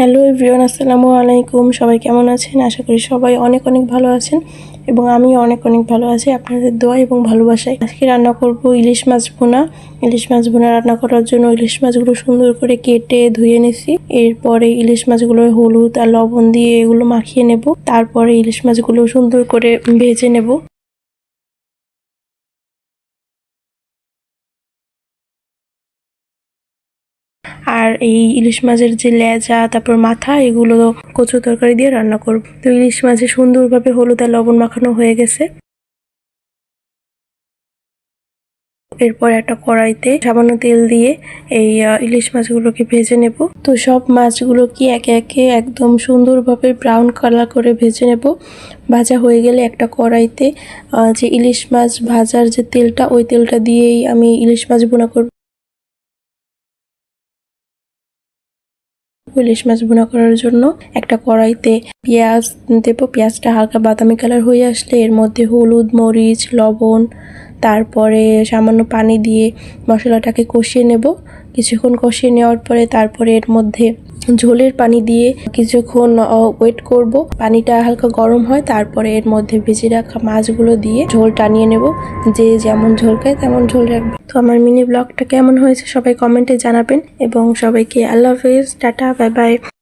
Hello everyone, আসসালামু আলাইকুম। সবাই কেমন আছেন? আশা করি সবাই অনেক অনেক ভালো আছেন এবং আমি অনেক অনেক ভালো আছি আপনাদের দোয়া এবং ভালোবাসায়। আজকে রান্না করব ইলিশ মাছ ভুনা। ইলিশ মাছ ভুনা রান্না করার জন্য ইলিশ মাছগুলো সুন্দর করে কেটে ধুয়ে নিছি। এরপরে ইলিশ মাছগুলো হলুদ আর লবণ দিয়ে এগুলো মাখিয়ে নেব। তারপরে ইলিশ মাছগুলো সুন্দর করে ভেজে নেব। আর এই ইলিশ মাছের যে লেজা, তারপর মাথা, এগুলো কচু তরকারি দিয়ে রান্না করব। তো ইলিশ মাছে সুন্দরভাবে হলুদ আর লবণ মাখানো হয়ে গেছে। এরপর একটা কড়াইতে সামান্য তেল দিয়ে এই ইলিশ মাছগুলোকে ভেজে নেব। তো সব মাছগুলোকে একে একে একদম সুন্দরভাবে ব্রাউন কালার করে ভেজে নেব। ভাজা হয়ে গেলে একটা কড়াইতে যে ইলিশ মাছ ভাজার যে তেলটা, ওই তেলটা দিয়েই আমি ইলিশ মাছ বোনা করব। ইলিশ মাছ ভুনা করার জন্য একটা কড়াইতে পেঁয়াজ দেবো। পেঁয়াজটা হালকা বাদামি কালার হয়ে আসলে এর মধ্যে হলুদ, মরিচ, লবণ, তারপরে সামান্য পানি দিয়ে মশলাটাকে কষিয়ে নেব। কিছুক্ষণ কষিয়ে নেওয়ার পরে তারপরে এর মধ্যে ঝোলের পানি দিয়ে কিছুক্ষণ ওয়েট করব। পানিটা হালকা গরম হয়, তারপরে এর মধ্যে ভেজে রাখা মাছগুলো দিয়ে ঝোল টানিয়ে নেব। যে যেমন ঝোল খায় তেমন ঝোল রাখবে। তো আমার মিনি ব্লগটা কেমন হয়েছে সবাই কমেন্টে জানাবেন। এবং সবাইকে আল্লাহ হাফেজ, টাটা বাই বাই